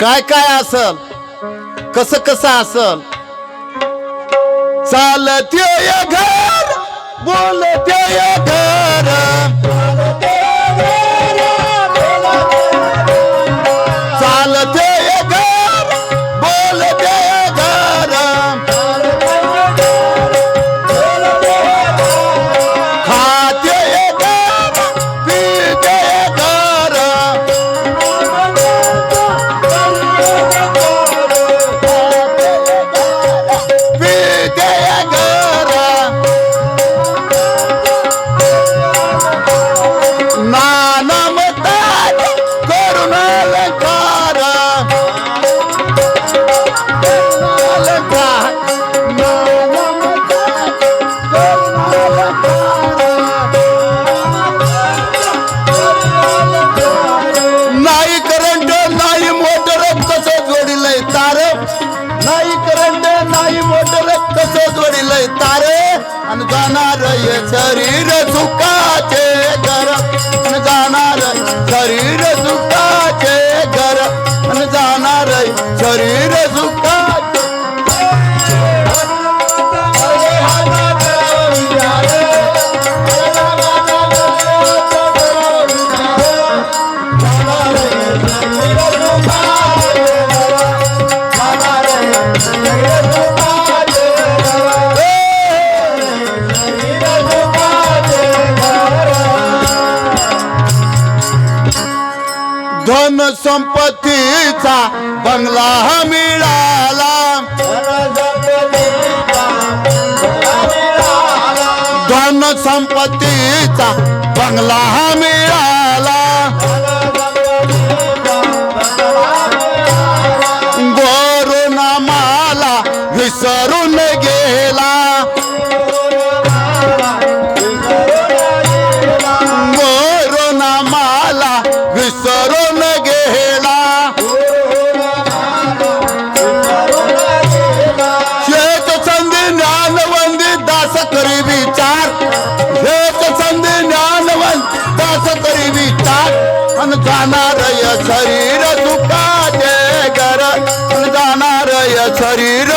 काय काय असल? कस कस असल? चालत्य घर बोलते घर. शरीर सुखाचे घर. जाणार शरीर सुखाचे घर. जाणार शरीर संपत्तीचा बंगला मिळाला. धन संपत्तीचा बंगला मिळाला. जाणार शरीर दुखा दुखाचे घर. जाणार शरीर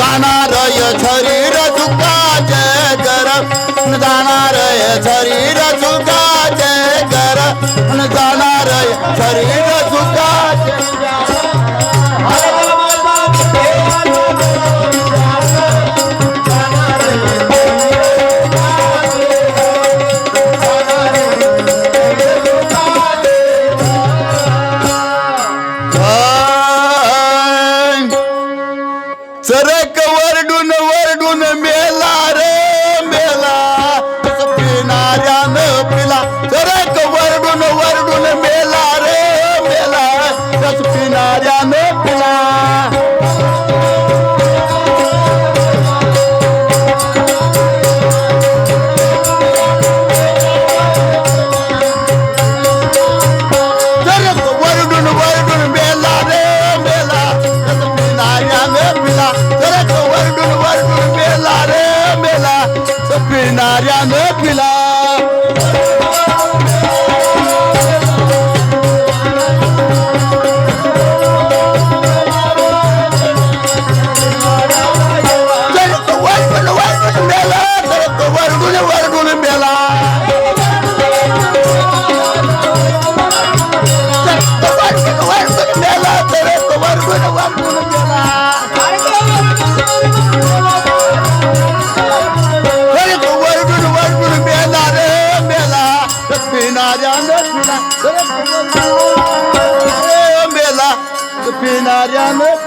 জানা রয়েছে। जानो पिला Binaryanı